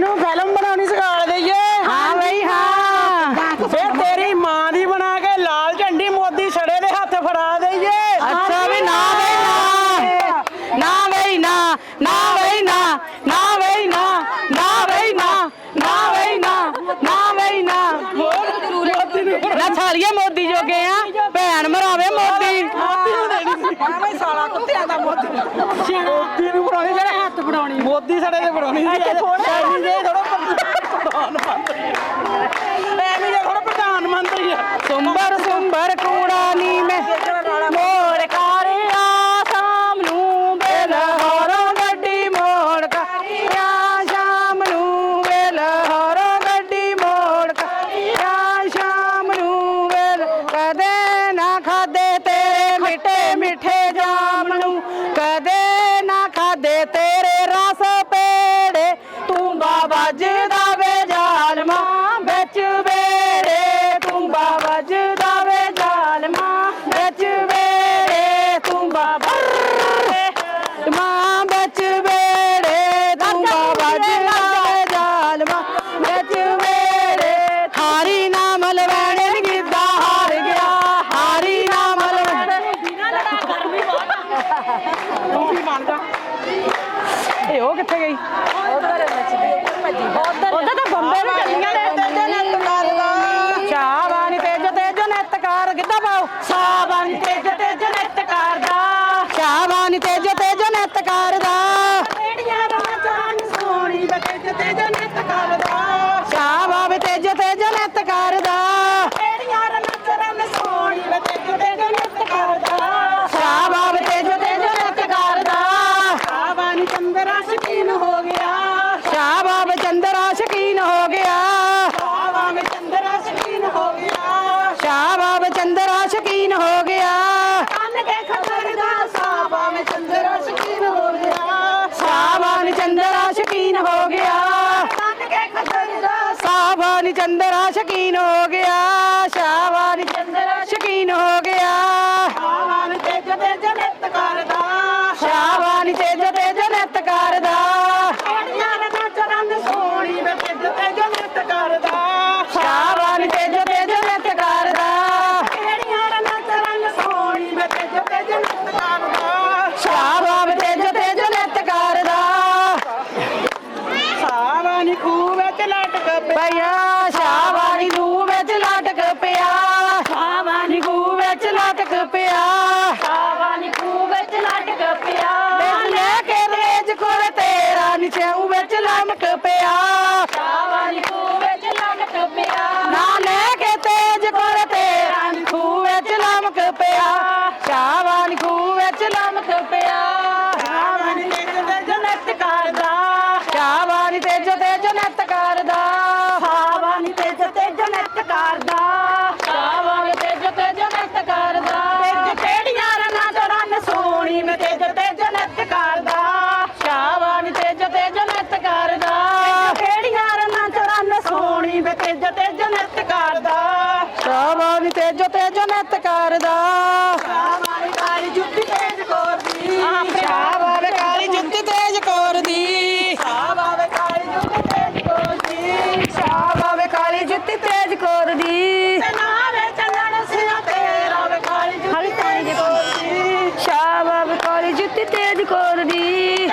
ਤੈਨੂੰ ਫਿਲਮ ਬਣਾਉਣੀ ਸਿਖਾ ਦਈਏ। ਹਾਂ ਬਈ ਹਾਂ। ਫਿਰ ਤੇਰੀ ਮਾਂ ਦੀ ਬਣਾ ਕੇ ਲਾਲ ਝੰਡੀ ਮੋਦੀ ਛੜੇ ਦੇ ਹੱਥ ਫੜਾ ਦਈਏ। ਅੱਛਾ ਵੀ ਨਾ ਬਈ ਨਾ। ਨਾ ਬਈ ਨਾ। ਨਾ ਬਈ ਨਾ। ਨਾ ਬਈ ਨਾ। ਨਾ ਬਈ ਨਾ। ਨਾ ਬਈ ਨਾ। ਨਾ ਬਈ ਨਾ। ਨਾ ਛਾਲੀਏ ਮੋਦੀ ਜੋਗੇ ਆ। ਭੈਣ ਮਰਾਵੇ ਮੋਦੀ। ਆਵੇਂ ਸਾਲਾ ਕੁੱਤਿਆਂ ਦਾ ਮੋਦੀ। ਮੋਦੀ ਨੂੰ ਬਣਾਉਣੀ ਜਿਹੜੇ ਹੱਥ ਫੜਾਉਣੀ ਮੋਦੀ ਛੜੇ ਦੇ ਫੜਾਉਣੀ ਇੱਥੇ ਥੋੜਾ ਮਿੱਠੇ ਮਿੱਠੇ ਜਾਮ ਨੂੰ ਕਦੇ ਨਾ ਖਾਦੇ ਤੇਰੇ ਰਸ ਪੇੜੇ। ਤੂੰ ਬਾਬਾ ਜੀ থেকে ਸਾਬਾਨ ਚੰਦਰਾ ਸ਼ਕੀਨ ਹੋ ਗਿਆ ਸ਼ਾਬਾਨ ਚੰਦਰਾ ਸ਼ਕੀਨ ਹੋ ਗਿਆ। ਆਵਾਨੀ ਤੇਜ ਤੇਜ ਨਿਤ ਕਰਦਾ। ਸ਼ਾਬਾਨ ਤੇਜ ਲਟਕ ਪਿਆ। ਭਈਆ ਸ਼ਾਬਾਨ ਨੂੰ ਵਿੱਚ ਲਟਕ ਪਿਆ। ਸ਼ਾਬਾਨ ਨੂੰ ਵਿੱਚ ਲਟਕ ਪਿਆ। ਸਾਵਾਨੀ ਖੂਹ ਵਿੱਚ ਲਟਕ ਪਿਆ। ਲੈ ਕੇ ਰੇਜ ਕੋਲ ਤੇਰਾ ਨਿਚਾਉ ਵਿੱਚ ਲਮਕ ਪਿਆ। ਸਾਵਾਨੀ ਖੂਹ ਵਿੱਚ ਲਟਕ ਪਿਆ। ਨਾ ਲੈ ਕੇ ਤੇਜ ਕੋਲ ਤੇਰਾ ਖੂਹ ਵਿੱਚ ਲਮਕ ਪਿਆ। ਸ਼ਾਬਾਨ ਖੂਹ ਵਿੱਚ ਲਮਕ ਪਿਆ। ਤੇਜੋ ਤੇਜੋ ਨਿਤ ਕਰਦਾ। ਸ਼ਾਮਾਰੀ ਕਾਲੀ ਜੁੱਤੀ ਤੇਜ ਕੋਰ ਦੀ ਸ਼ਾਮਾਰੀ ਕਾਲੀ ਜੁੱਤੀ ਤੇਜ ਕੋਰ ਦੀ ਸ਼ਾਮਾਰੀ ਕਾਲੀ ਜੁੱਤੀ ਤੇਜ ਕੋਰ ਦੀ ਸ਼ਾਮਾਰੀ ਕਾਲੀ ਚੱਲਣ ਸਿਆ ਤੇਰਾ ਵੇ ਕਾਲੀ ਜੁੱਤੀ ਤੇਜ ਕੋਰ ਦੀ ਸ਼ਾਮਾਰੀ ਕਾਲੀ ਜੁੱਤੀ ਤੇਜ ਕੋਰ ਦੀ